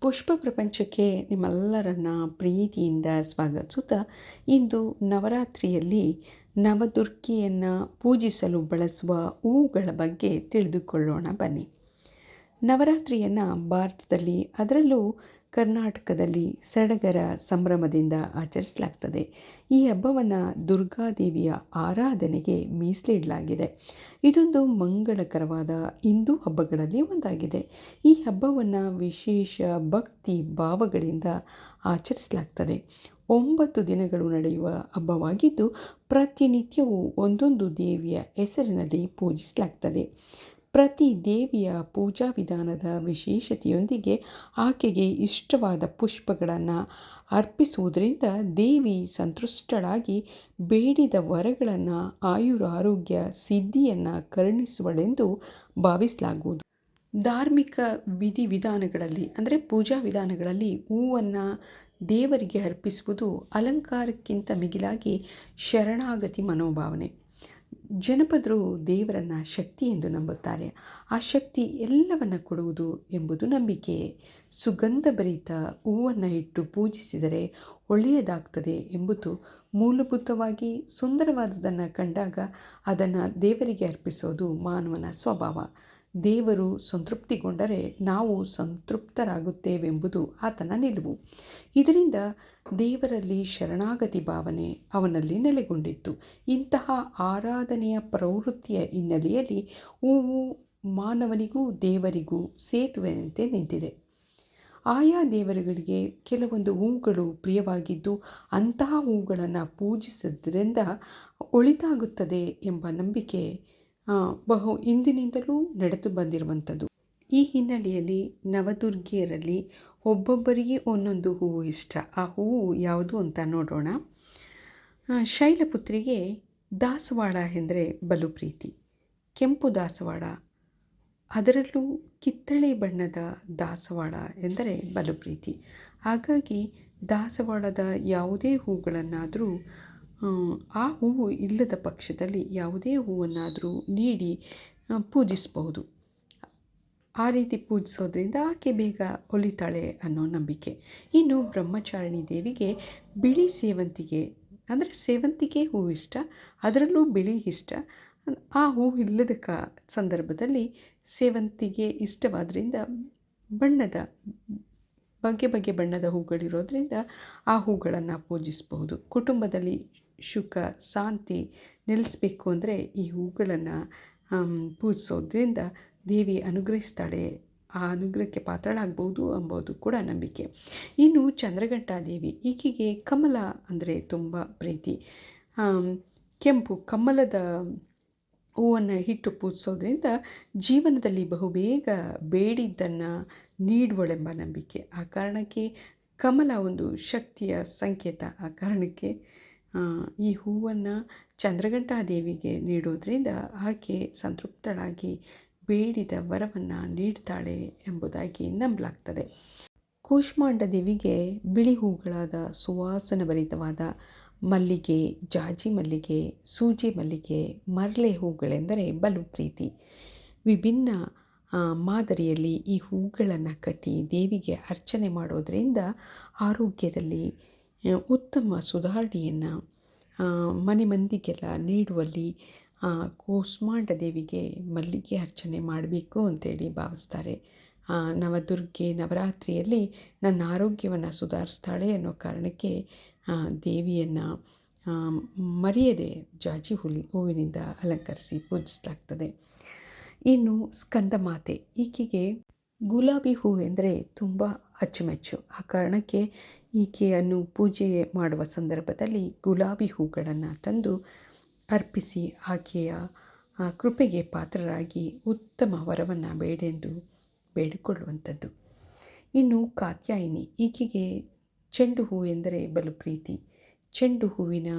ಪುಷ್ಪ ಪ್ರಪಂಚಕ್ಕೆ ನಿಮ್ಮೆಲ್ಲರನ್ನ ಪ್ರೀತಿಯಿಂದ ಸ್ವಾಗತಿಸುತ್ತಾ, ಇಂದು ನವರಾತ್ರಿಯಲ್ಲಿ ನವದುರ್ಗಿಯನ್ನು ಪೂಜಿಸಲು ಬಳಸುವ ಹೂವುಗಳ ಬಗ್ಗೆ ತಿಳಿದುಕೊಳ್ಳೋಣ, ಬನ್ನಿ. ನವರಾತ್ರಿಯನ್ನು ಭಾರತದಲ್ಲಿ, ಅದರಲ್ಲೂ ಕರ್ನಾಟಕದಲ್ಲಿ ಸಡಗರ ಸಂಭ್ರಮದಿಂದ ಆಚರಿಸಲಾಗ್ತದೆ. ಈ ಹಬ್ಬವನ್ನು ದುರ್ಗಾದೇವಿಯ ಆರಾಧನೆಗೆ ಮೀಸಲಿಡಲಾಗಿದೆ. ಇದೊಂದು ಮಂಗಳಕರವಾದ ಹಿಂದೂ ಹಬ್ಬಗಳಲ್ಲಿ ಒಂದಾಗಿದೆ. ಈ ಹಬ್ಬವನ್ನು ವಿಶೇಷ ಭಕ್ತಿ ಭಾವಗಳಿಂದ ಆಚರಿಸಲಾಗ್ತದೆ. ಒಂಬತ್ತು ದಿನಗಳು ನಡೆಯುವ ಹಬ್ಬವಾಗಿದ್ದು ಪ್ರತಿನಿತ್ಯವೂ ಒಂದೊಂದು ದೇವಿಯ ಹೆಸರಿನಲ್ಲಿ ಪೂಜಿಸಲಾಗ್ತದೆ. ಪ್ರತಿ ದೇವಿಯ ಪೂಜಾ ವಿಧಾನದ ವಿಶೇಷತೆಯೊಂದಿಗೆ ಆಕೆಗೆ ಇಷ್ಟವಾದ ಪುಷ್ಪಗಳನ್ನು ಅರ್ಪಿಸುವುದರಿಂದ ದೇವಿ ಸಂತುಷ್ಟಳಾಗಿ ಬೇಡಿದ ವರಗಳನ್ನು ಆಯುರ ಆರೋಗ್ಯ ಸಿದ್ಧಿಯನ್ನು ಕರುಣಿಸುವಳೆಂದು ಭಾವಿಸಲಾಗುವುದು. ಧಾರ್ಮಿಕ ವಿಧಿವಿಧಾನಗಳಲ್ಲಿ ಅಂದರೆ ಪೂಜಾ ವಿಧಾನಗಳಲ್ಲಿ ಹೂವನ್ನು ದೇವರಿಗೆ ಅರ್ಪಿಸುವುದು ಅಲಂಕಾರಕ್ಕಿಂತ ಮಿಗಿಲಾಗಿ ಶರಣಾಗತಿ ಮನೋಭಾವನೆ. ಜನಪದರು ದೇವರನ್ನು ಶಕ್ತಿ ಎಂದು ನಂಬುತ್ತಾರೆ. ಆ ಶಕ್ತಿ ಎಲ್ಲವನ್ನ ಕೊಡುವುದು ಎಂಬುದು ನಂಬಿಕೆ. ಸುಗಂಧಭರಿತ ಹೂವನ್ನು ಇಟ್ಟು ಪೂಜಿಸಿದರೆ ಒಳ್ಳೆಯದಾಗ್ತದೆ ಎಂಬುದು ಮೂಲಭೂತವಾಗಿ ಸುಂದರವಾದದನ್ನು ಕಂಡಾಗ ಅದನ್ನು ದೇವರಿಗೆ ಅರ್ಪಿಸೋದು ಮಾನವನ ಸ್ವಭಾವ. ದೇವರು ಸಂತೃಪ್ತಿಗೊಂಡರೆ ನಾವು ಸಂತೃಪ್ತರಾಗುತ್ತೇವೆಂಬುದು ಆತನ ನಿಲುವು. ಇದರಿಂದ ದೇವರಲ್ಲಿ ಶರಣಾಗತಿ ಭಾವನೆ ಅವನಲ್ಲಿ ನೆಲೆಗೊಂಡಿತ್ತು. ಇಂತಹ ಆರಾಧನೆಯ ಪ್ರವೃತ್ತಿಯ ಹಿನ್ನೆಲೆಯಲ್ಲಿ ಹೂವು ಮಾನವನಿಗೂ ದೇವರಿಗೂ ಸೇತುವೆಯಂತೆ ನಿಂತಿದೆ. ಆಯಾ ದೇವರುಗಳಿಗೆ ಕೆಲವೊಂದು ಹೂಗಳು ಪ್ರಿಯವಾಗಿದ್ದು ಅಂತಹ ಹೂಗಳನ್ನು ಪೂಜಿಸೋದ್ರಿಂದ ಒಳಿತಾಗುತ್ತದೆ ಎಂಬ ನಂಬಿಕೆ ಬಹು ಹಿಂದಿನಿಂದಲೂ ನಡೆದು ಬಂದಿರುವಂಥದ್ದು. ಈ ಹಿನ್ನೆಲೆಯಲ್ಲಿ ನವದುರ್ಗಿಯರಲ್ಲಿ ಒಬ್ಬೊಬ್ಬರಿಗೆ ಒಂದೊಂದು ಹೂವು ಇಷ್ಟ. ಆ ಹೂವು ಯಾವುದು ಅಂತ ನೋಡೋಣ. ಶೈಲಪುತ್ರಿಗೆ ದಾಸವಾಳ ಎಂದರೆ ಬಲು ಪ್ರೀತಿ. ಕೆಂಪು ದಾಸವಾಳ ಅದರಲ್ಲೂ ಕಿತ್ತಳೆ ಬಣ್ಣದ ದಾಸವಾಳ ಎಂದರೆ ಬಲು ಪ್ರೀತಿ. ಹಾಗಾಗಿ ದಾಸವಾಳದ ಯಾವುದೇ ಹೂಗಳನ್ನಾದರೂ ಆ ಹೂವು ಇಲ್ಲದ ಪಕ್ಷದಲ್ಲಿ ಯಾವುದೇ ಹೂವನ್ನಾದರೂ ನೀಡಿ ಪೂಜಿಸಬಹುದು. ಆ ರೀತಿ ಪೂಜಿಸೋದ್ರಿಂದ ಆಕೆ ಬೇಗ ಒಲಿತಾಳೆ ಅನ್ನೋ ನಂಬಿಕೆ. ಇನ್ನು ಬ್ರಹ್ಮಚಾರಿಣಿ ದೇವಿಗೆ ಬಿಳಿ ಸೇವಂತಿಗೆ, ಅಂದರೆ ಸೇವಂತಿಗೆ ಹೂ ಇಷ್ಟ, ಅದರಲ್ಲೂ ಬಿಳಿ ಇಷ್ಟ. ಆ ಹೂ ಇಲ್ಲದ ಕ, ಸಂದರ್ಭದಲ್ಲಿ ಸೇವಂತಿಗೆ ಇಷ್ಟವಾದ್ರಿಂದ ಬಣ್ಣದ, ಬಗೆ ಬಗೆ ಬಣ್ಣದ ಹೂಗಳಿರೋದ್ರಿಂದ ಆ ಹೂಗಳನ್ನು ಪೂಜಿಸಬಹುದು. ಕುಟುಂಬದಲ್ಲಿ ಸುಖ, ಶಾಂತಿ ನೆಲೆಸಬೇಕು ಅಂದರೆ ಈ ಹೂಗಳನ್ನು ಪೂಜಿಸೋದ್ರಿಂದ ದೇವಿ ಅನುಗ್ರಹಿಸ್ತಾಳೆ. ಆ ಅನುಗ್ರಹಕ್ಕೆ ಪಾತ್ರಳಾಗ್ಬೋದು ಅಂಬೋದು ಕೂಡ ನಂಬಿಕೆ. ಇನ್ನು ಚಂದ್ರಘಂಟಾ ದೇವಿ, ಈಕೆಗೆ ಕಮಲ ಅಂದರೆ ತುಂಬ ಪ್ರೀತಿ. ಕೆಂಪು ಕಮಲದ ಹೂವನ್ನು ಹಿಟ್ಟು ಪೂಜಿಸೋದ್ರಿಂದ ಜೀವನದಲ್ಲಿ ಬಹುಬೇಗ ಬೇಡಿದ್ದನ್ನು ನೀಡುವಳೆಂಬ ನಂಬಿಕೆ. ಆ ಕಾರಣಕ್ಕೆ ಕಮಲ ಒಂದು ಶಕ್ತಿಯ ಸಂಕೇತ. ಆ ಕಾರಣಕ್ಕೆ ಈ ಹೂವನ್ನು ಚಂದ್ರಘಂಟಾ ದೇವಿಗೆ ನೀಡೋದ್ರಿಂದ ಆಕೆ ಸಂತೃಪ್ತಳಾಗಿ ಬೇಡಿದ ವರವನ್ನು ನೀಡ್ತಾಳೆ ಎಂಬುದಾಗಿ ನಂಬಲಾಗ್ತದೆ. ಕೂಷ್ಮಾಂಡ ದೇವಿಗೆ ಬಿಳಿ ಹೂಗಳಾದ ಸುವಾಸನ ಭರಿತವಾದ ಮಲ್ಲಿಗೆ, ಜಾಜಿ ಮಲ್ಲಿಗೆ, ಸೂಜಿ ಮಲ್ಲಿಗೆ ಮರಳೆ ಹೂಗಳೆಂದರೆ ಬಲು ಪ್ರೀತಿ. ವಿಭಿನ್ನ ಮಾದರಿಯಲ್ಲಿ ಈ ಹೂಗಳನ್ನು ಕಟ್ಟಿ ದೇವಿಗೆ ಅರ್ಚನೆ ಮಾಡೋದರಿಂದ ಆರೋಗ್ಯದಲ್ಲಿ ಉತ್ತಮ ಸುಧಾರಣೆಯನ್ನು ಮನೆ ಮಂದಿಗೆಲ್ಲ ನೀಡುವಲ್ಲಿ ಕೂಸ್ಮಾಂಡ ದೇವಿಗೆ ಮಲ್ಲಿಗೆ ಅರ್ಚನೆ ಮಾಡಬೇಕು ಅಂತೇಳಿ ಭಾವಿಸ್ತಾರೆ. ನವದುರ್ಗೆ ನವರಾತ್ರಿಯಲ್ಲಿ ನನ್ನ ಆರೋಗ್ಯವನ್ನು ಸುಧಾರಿಸ್ತಾಳೆ ಅನ್ನೋ ಕಾರಣಕ್ಕೆ ದೇವಿಯನ್ನು ಮರೆಯದೆ ಜಾಜಿ ಹುಲಿ, ಹೂವಿನಿಂದ ಅಲಂಕರಿಸಿ ಪೂಜಿಸಲಾಗ್ತದೆ. ಇನ್ನು ಸ್ಕಂದಮಾತೆ ಈಕೆಗೆ ಗುಲಾಬಿ ಹೂವೆಂದರೆ ತುಂಬ ಅಚ್ಚುಮೆಚ್ಚು. ಆ ಕಾರಣಕ್ಕೆ ಈಕೆಯನ್ನು ಪೂಜೆ ಮಾಡುವ ಸಂದರ್ಭದಲ್ಲಿ ಗುಲಾಬಿ ಹೂಗಳನ್ನು ತಂದು ಅರ್ಪಿಸಿ ಆಕೆಯ ಕೃಪೆಗೆ ಪಾತ್ರರಾಗಿ ಉತ್ತಮ ವರವನ್ನು ಬೇಡೆಂದು ಬೇಡಿಕೊಳ್ಳುವಂಥದ್ದು. ಇನ್ನು ಕಾತ್ಯಾಯಿನಿ, ಈಕೆಗೆ ಚೆಂಡು ಹೂ ಎಂದರೆ ಬಲು ಪ್ರೀತಿ. ಚೆಂಡು ಹೂವಿನ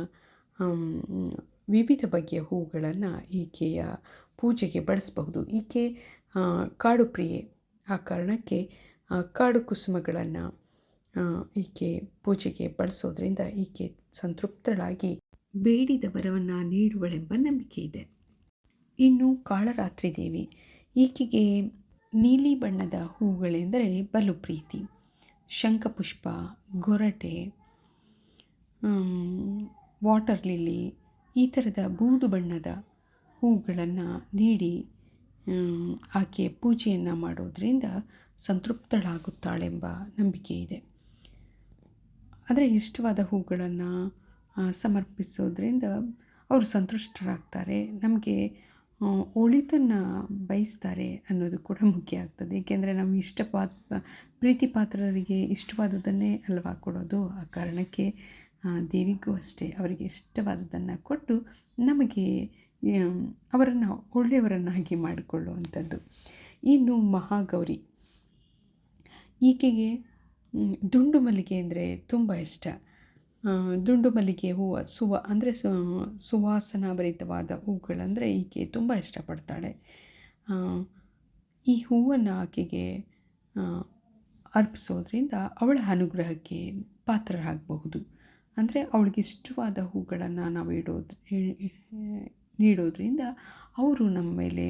ವಿವಿಧ ಬಗೆಯ ಹೂಗಳನ್ನು ಈಕೆಯ ಪೂಜೆಗೆ ಬಳಸಬಹುದು. ಈಕೆ ಕಾಡು ಪ್ರಿಯೆ ಆ ಕಾರಣಕ್ಕೆ ಕಾಡು ಕುಸುಮಗಳನ್ನು ಈಕೆ ಪೂಜೆಗೆ ಬಳಸೋದ್ರಿಂದ ಈಕೆ ಸಂತೃಪ್ತಳಾಗಿ ಬೇಡಿದ ವರವನ್ನು ನೀಡುವಳೆಂಬ ನಂಬಿಕೆ ಇದೆ. ಇನ್ನು ಕಾಳರಾತ್ರಿ ದೇವಿ, ಈಕೆಗೆ ನೀಲಿ ಬಣ್ಣದ ಹೂಗಳೆಂದರೆ ಬಲು ಪ್ರೀತಿ. ಶಂಖಪುಷ್ಪ, ಗೊರಟೆ ವಾಟರ್ ಲಿಲ್ಲಿ, ಈ ಥರದ ಬೂದು ಬಣ್ಣದ ಹೂಗಳನ್ನು ನೀಡಿ ಆಕೆ ಪೂಜೆಯನ್ನು ಮಾಡೋದರಿಂದ ಸಂತೃಪ್ತಳಾಗುತ್ತಾಳೆಂಬ ನಂಬಿಕೆ ಇದೆ. ಆದರೆ ಇಷ್ಟವಾದ ಹೂಗಳನ್ನು ಸಮರ್ಪಿಸೋದ್ರಿಂದ ಅವರು ಸಂತುಷ್ಟರಾಗ್ತಾರೆ. ನಮಗೆ ಒಳಿತನ್ನು ಬಯಸ್ತಾರೆ ಅನ್ನೋದು ಕೂಡ ಮುಖ್ಯ ಆಗ್ತದೆ. ಏಕೆಂದರೆ ನಾವು ಇಷ್ಟಪಾತ್ ಪ್ರೀತಿ ಪಾತ್ರರಿಗೆ ಇಷ್ಟವಾದದ್ದನ್ನೇ ಅಲ್ವಾ ಕೊಡೋದು? ಆ ಕಾರಣಕ್ಕೆ ದೇವಿಗೂ ಅಷ್ಟೇ ಅವರಿಗೆ ಇಷ್ಟವಾದದ್ದನ್ನು ಕೊಟ್ಟು ನಮಗೆ ಅವರನ್ನು ಒಳ್ಳೆಯವರನ್ನಾಗಿ ಮಾಡಿಕೊಳ್ಳುವಂಥದ್ದು. ಇನ್ನು ಮಹಾಗೌರಿ. ಈಕೆಗೆ ದುಂಡು ಮಲ್ಲಿಗೆ ಅಂದರೆ ತುಂಬ ಇಷ್ಟ. ದುಂಡು ಮಲ್ಲಿಗೆ ಹೂವು, ಸುವ ಅಂದರೆ ಸು ಸುವಾಸನಾಭರಿತವಾದ ಹೂಗಳಂದರೆ ಈಕೆ ತುಂಬ ಇಷ್ಟಪಡ್ತಾಳೆ. ಈ ಹೂವನ್ನು ಆಕೆಗೆ ಅರ್ಪಿಸೋದ್ರಿಂದ ಅವಳ ಅನುಗ್ರಹಕ್ಕೆ ಪಾತ್ರರಾಗಬಹುದು. ಅಂದರೆ ಅವಳಿಗೆ ಇಷ್ಟವಾದ ಹೂಗಳನ್ನು ನಾವು ಇಡೋದು ನೀಡೋದ್ರಿಂದ ಅವರು ನಮ್ಮ ಮೇಲೆ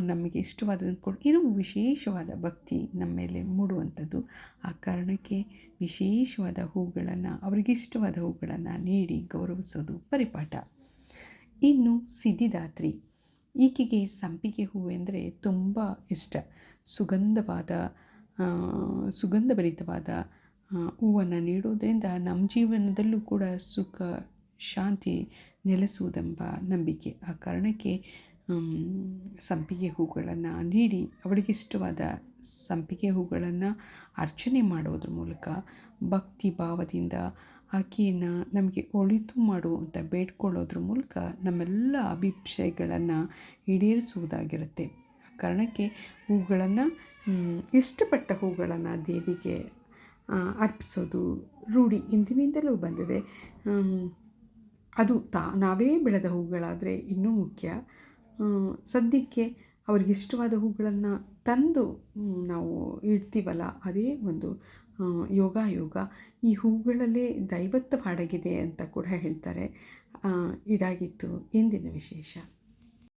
ನಮಗೆ ಇಷ್ಟವಾದದನ್ನು ಕೊಡು. ಏನೋ ವಿಶೇಷವಾದ ಭಕ್ತಿ ನಮ್ಮ ಮೇಲೆ ಮೂಡುವಂಥದ್ದು. ಆ ಕಾರಣಕ್ಕೆ ವಿಶೇಷವಾದ ಹೂಗಳನ್ನು, ಅವರಿಗಿಷ್ಟವಾದ ಹೂಗಳನ್ನು ನೀಡಿ ಗೌರವಿಸೋದು ಪರಿಪಾಠ. ಇನ್ನು ಸಿದ್ಧಿದಾತ್ರಿ. ಈಕೆಗೆ ಸಂಪಿಗೆ ಹೂವೆಂದರೆ ತುಂಬ ಇಷ್ಟ. ಸುಗಂಧವಾದ ಸುಗಂಧಭರಿತವಾದ ಹೂವನ್ನು ನೀಡೋದರಿಂದ ನಮ್ಮ ಜೀವನದಲ್ಲೂ ಕೂಡ ಸುಖ, ಶಾಂತಿ ನೆಲೆಸುವುದೆಂಬ ನಂಬಿಕೆ. ಆ ಕಾರಣಕ್ಕೆ ಸಂಪಿಗೆ ಹೂಗಳನ್ನು ನೀಡಿ ಅವಳಿಗಿಷ್ಟವಾದ ಸಂಪಿಗೆ ಹೂಗಳನ್ನು ಅರ್ಚನೆ ಮಾಡೋದ್ರ ಮೂಲಕ ಭಕ್ತಿ ಭಾವದಿಂದ ಆಕೆಯನ್ನು ನಮಗೆ ಒಳಿತು ಮಾಡು ಅಂತ ಬೇಡ್ಕೊಳ್ಳೋದ್ರ ಮೂಲಕ ನಮ್ಮೆಲ್ಲ ಅಭಿಪ್ರಾಯಗಳನ್ನು ಈಡೇರಿಸುವುದಾಗಿರುತ್ತೆ. ಆ ಕಾರಣಕ್ಕೆ ಹೂಗಳನ್ನು ಇಷ್ಟಪಟ್ಟ ಹೂಗಳನ್ನು ದೇವಿಗೆ ಅರ್ಪಿಸೋದು ರೂಢಿ ಇಂದಿನಿಂದಲೂ ಬಂದಿದೆ. ಅದು ತಾ, ನಾವೇ ಬೆಳೆದ ಹೂಗಳಾದರೆ ಇನ್ನೂ ಮುಖ್ಯ. ಸದ್ಯಕ್ಕೆ ಅವ್ರಿಗಿಷ್ಟವಾದ ಹೂಗಳನ್ನು ತಂದು ನಾವು ಇಡ್ತೀವಲ್ಲ, ಅದೇ ಒಂದು ಯೋಗ ಯೋಗ ಈ ಹೂಗಳಲ್ಲೇ ದೈವತ್ವ ಅಡಗಿದೆ ಅಂತ ಕೂಡ ಹೇಳ್ತಾರೆ. ಇದಾಗಿತ್ತು ಇಂದಿನ ವಿಶೇಷ.